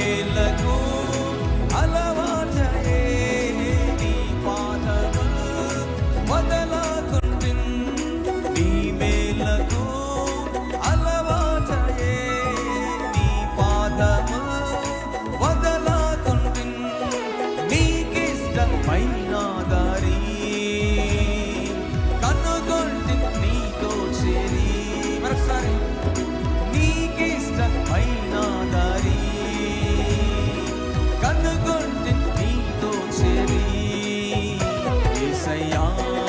వేలకు అలవాటయే నీ పాటలు వదలాకుంటు నీ మేలకు అలవాటయే నీ పాదము వదలాకుంటు నీకిష్టమైన దారి 太阳。